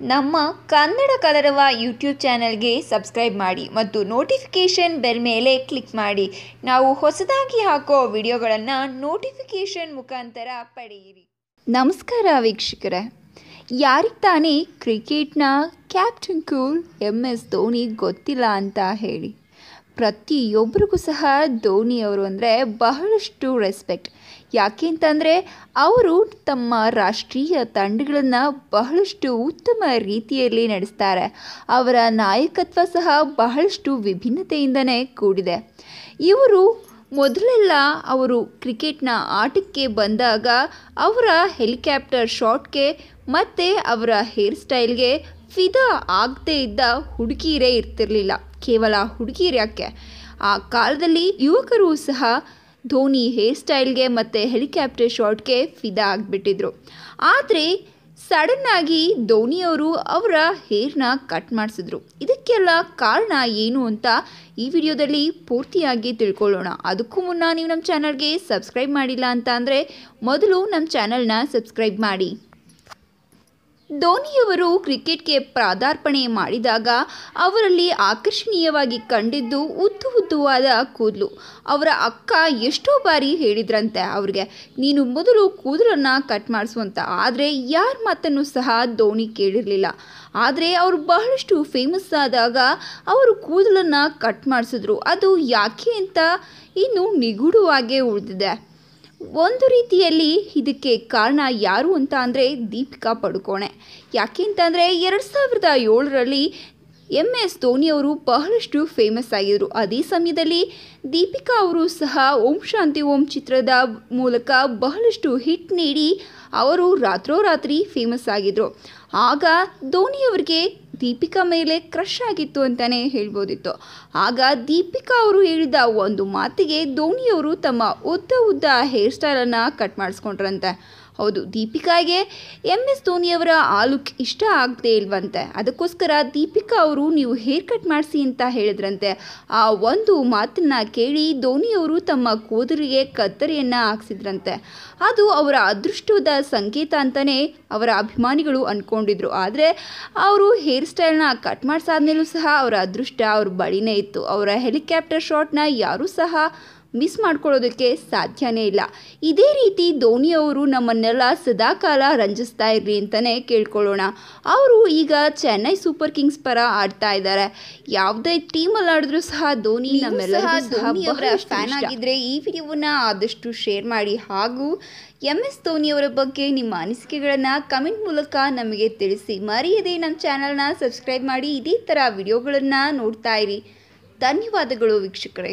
ನಮ್ಮ ಕನ್ನಡ ಕಲರವ ಯೂಟ್ಯೂಬ್ ಚಾನಲ್ಗೆ ಸಬ್ಸ್ಕ್ರೈಬ್ ಮಾಡಿ ಮತ್ತು ನೋಟಿಫಿಕೇಷನ್ ಬೆಲ್ ಮೇಲೆ ಕ್ಲಿಕ್ ಮಾಡಿ. ನಾವು ಹೊಸದಾಗಿ ಹಾಕೋ ವಿಡಿಯೋಗಳನ್ನು ನೋಟಿಫಿಕೇಷನ್ ಮುಖಾಂತರ ಪಡೆಯಿರಿ. ನಮಸ್ಕಾರ ವೀಕ್ಷಕರೇ. ಯಾರಿಗೆ ತಾನೇ ಕ್ರಿಕೆಟ್ನ captain cool M S Dhoni ಗೊತ್ತಿಲ್ಲ ಅಂತ ಹೇಳಿ. ಪ್ರತಿಯೊಬ್ಬರಿಗೂ ಸಹ ಧೋನಿಯವರು ಅಂದರೆ ಬಹಳಷ್ಟು ರೆಸ್ಪೆಕ್ಟ್ ಯಾಕೆ ಅಂತಂದರೆ ಅವರು ತಮ್ಮ ರಾಷ್ಟ್ರೀಯ ತಂಡಗಳನ್ನು ಬಹಳಷ್ಟು ಉತ್ತಮ ರೀತಿಯಲ್ಲಿ ನಡೆಸ್ತಾರೆ. ಅವರ ನಾಯಕತ್ವ ಸಹ ಬಹಳಷ್ಟು ವಿಭಿನ್ನತೆಯಿಂದನೇ ಕೂಡಿದೆ. ಇವರು ಮೊದಲೆಲ್ಲ ಅವರು ಕ್ರಿಕೆಟ್ನ ಆಟಕ್ಕೆ ಬಂದಾಗ ಅವರ ಹೆಲಿಕಾಪ್ಟರ್ ಶಾಟ್ಗೆ ಮತ್ತು ಅವರ ಹೇರ್ ಸ್ಟೈಲ್ಗೆ ಫಿದಾ ಆಗದೇ ಇದ್ದ ಹುಡುಗಿಯರೇ ಇರ್ತಿರಲಿಲ್ಲ. ಕೇವಲ ಹುಡುಗಿಯರು ಯಾಕೆ? ಆ ಕಾಲದಲ್ಲಿ ಯುವಕರು ಸಹ ಧೋನಿ ಹೇರ್ ಸ್ಟೈಲ್ಗೆ ಮತ್ತು ಹೆಲಿಕಾಪ್ಟರ್ ಶಾರ್ಟ್ಗೆ ಫಿದಾ ಆಗಿಬಿಟ್ಟಿದ್ರು. ಆದರೆ ಸಡನ್ನಾಗಿ ಧೋನಿಯವರು ಅವರ ಹೇರ್ನ ಕಟ್ ಮಾಡಿಸಿದ್ರು. ಇದಕ್ಕೆಲ್ಲ ಕಾರಣ ಏನು ಅಂತ ಈ ವಿಡಿಯೋದಲ್ಲಿ ಪೂರ್ತಿಯಾಗಿ ತಿಳ್ಕೊಳ್ಳೋಣ. ಅದಕ್ಕೂ ಮುನ್ನ ನೀವು ನಮ್ಮ ಚಾನಲ್ಗೆ ಸಬ್ಸ್ಕ್ರೈಬ್ ಮಾಡಿಲ್ಲ ಅಂತ ಅಂದರೆ ಮೊದಲು ನಮ್ಮ ಚಾನಲ್ನ ಸಬ್ಸ್ಕ್ರೈಬ್ ಮಾಡಿ. ಧೋನಿಯವರು ಕ್ರಿಕೆಟ್ಗೆ ಪ್ರಾದಾರ್ಪಣೆ ಮಾಡಿದಾಗ ಅವರಲ್ಲಿ ಆಕರ್ಷಣೀಯವಾಗಿ ಕಂಡಿದ್ದು ಉದ್ದು ಉದ್ದುವಾದ ಕೂದಲು. ಅವರ ಅಕ್ಕ ಎಷ್ಟೋ ಬಾರಿ ಹೇಳಿದ್ರಂತೆ ಅವ್ರಿಗೆ, ನೀನು ಮೊದಲು ಕೂದಲನ್ನು ಕಟ್ ಮಾಡಿಸುವಂತ, ಆದರೆ ಯಾರ ಮಾತನ್ನು ಸಹ ಧೋನಿ ಕೇಳಿರಲಿಲ್ಲ. ಆದರೆ ಅವರು ಬಹಳಷ್ಟು ಫೇಮಸ್ ಆದಾಗ ಅವರು ಕೂದಲನ್ನು ಕಟ್ ಮಾಡಿಸಿದ್ರು. ಅದು ಯಾಕೆ ಅಂತ ಇನ್ನು ನಿಗೂಢವಾಗೇ ಉಳಿದಿದೆ. ಒಂದು ರೀತಿಯಲ್ಲಿ ಇದಕ್ಕೆ ಕಾರಣ ಯಾರು ಅಂತ ಅಂದರೆ ದೀಪಿಕಾ ಪಡುಕೋಣೆ. ಯಾಕೆ ಅಂತಂದರೆ ಎರಡು ಸಾವಿರದ ಏಳರಲ್ಲಿ ಎಂ ಎಸ್ ಧೋನಿಯವರು ಬಹಳಷ್ಟು ಫೇಮಸ್ ಆಗಿದ್ದರು ಅದೇ ಸಮಯದಲ್ಲಿ ದೀಪಿಕಾ ಅವರು ಸಹ ಓಂ ಶಾಂತಿ ಓಂ ಚಿತ್ರದ ಮೂಲಕ ಬಹಳಷ್ಟು ಹಿಟ್ ನೀಡಿ ಅವರು ರಾತ್ರೋರಾತ್ರಿ ಫೇಮಸ್ ಆಗಿದ್ದರು ಆಗ ಧೋನಿಯವರಿಗೆ ದೀಪಿಕಾ ಮೇಲೆ ಕ್ರಶ್ ಆಗಿತ್ತು ಅಂತಲೇ ಹೇಳ್ಬೋದಿತ್ತು. ಆಗ ದೀಪಿಕಾ ಅವರು ಹೇಳಿದ ಒಂದು ಮಾತಿಗೆ ಧೋನಿಯವರು ತಮ್ಮ ಉದ್ದ ಉದ್ದ ಹೇರ್ ಸ್ಟೈಲನ್ನು ಕಟ್ ಮಾಡಿಸ್ಕೊಂಡ್ರಂತೆ. ಹೌದು, ದೀಪಿಕಾಗೆ ಎಂ ಎಸ್ ಧೋನಿಯವರ ಆ ಇಷ್ಟ ಆಗದೆ ಇಲ್ವಂತೆ. ಅದಕ್ಕೋಸ್ಕರ ದೀಪಿಕಾ ಅವರು ನೀವು ಹೇರ್ ಕಟ್ ಮಾಡಿಸಿ ಅಂತ ಹೇಳಿದ್ರಂತೆ. ಆ ಒಂದು ಮಾತನ್ನು ಕೇಳಿ ಧೋನಿಯವರು ತಮ್ಮ ಕೂದಲಿಗೆ ಕತ್ತರಿಯನ್ನು ಹಾಕ್ಸಿದ್ರಂತೆ. ಅದು ಅವರ ಅದೃಷ್ಟದ ಸಂಕೇತ ಅಂತಲೇ ಅವರ ಅಭಿಮಾನಿಗಳು ಅಂದ್ಕೊಂಡಿದ್ರು ಆದರೆ ಅವರು ಹೇರ್ ಸ್ಟೈಲ್ನ ಕಟ್ ಮಾಡಿಸಾದ್ಮೇಲೂ ಸಹ ಅವರ ಅದೃಷ್ಟ ಅವ್ರ ಬಳಿನೇ ಇತ್ತು. ಅವರ ಹೆಲಿಕಾಪ್ಟರ್ ಶಾಟ್ನ ಯಾರೂ ಸಹ ಮಿಸ್ ಮಾಡ್ಕೊಳ್ಳೋದಕ್ಕೆ ಸಾಧ್ಯನೇ ಇಲ್ಲ. ಇದೇ ರೀತಿ ಧೋನಿಯವರು ನಮ್ಮನ್ನೆಲ್ಲ ಸದಾಕಾಲ ರಂಜಿಸ್ತಾ ಇರ್ರಿ ಅಂತಲೇ ಕೇಳ್ಕೊಳ್ಳೋಣ. ಅವರು ಈಗ ಚೆನ್ನೈ ಸೂಪರ್ ಕಿಂಗ್ಸ್ ಪರ ಆಡ್ತಾ ಇದ್ದಾರೆ. ಯಾವುದೇ ಟೀಮಲ್ಲಿ ಆಡಿದ್ರೂ ಸಹ ಧೋನಿ ನಮ್ಮೆಲ್ಲರ ಫ್ಯಾನ್ ಆಗಿದ್ರೆ ಈ ವಿಡಿಯೋವನ್ನ ಆದಷ್ಟು ಶೇರ್ ಮಾಡಿ. ಹಾಗೂ ಎಂ ಎಸ್ ಧೋನಿಯವರ ಬಗ್ಗೆ ನಿಮ್ಮ ಅನಿಸಿಕೆಗಳನ್ನು ಕಮೆಂಟ್ ಮೂಲಕ ನಮಗೆ ತಿಳಿಸಿ. ಮರೆಯದೆ ನಮ್ಮ ಚಾನಲ್ನ ಸಬ್ಸ್ಕ್ರೈಬ್ ಮಾಡಿ ಇದೇ ಥರ ವಿಡಿಯೋಗಳನ್ನು ನೋಡ್ತಾ ಇರಿ. ಧನ್ಯವಾದಗಳು ವೀಕ್ಷಕರೇ.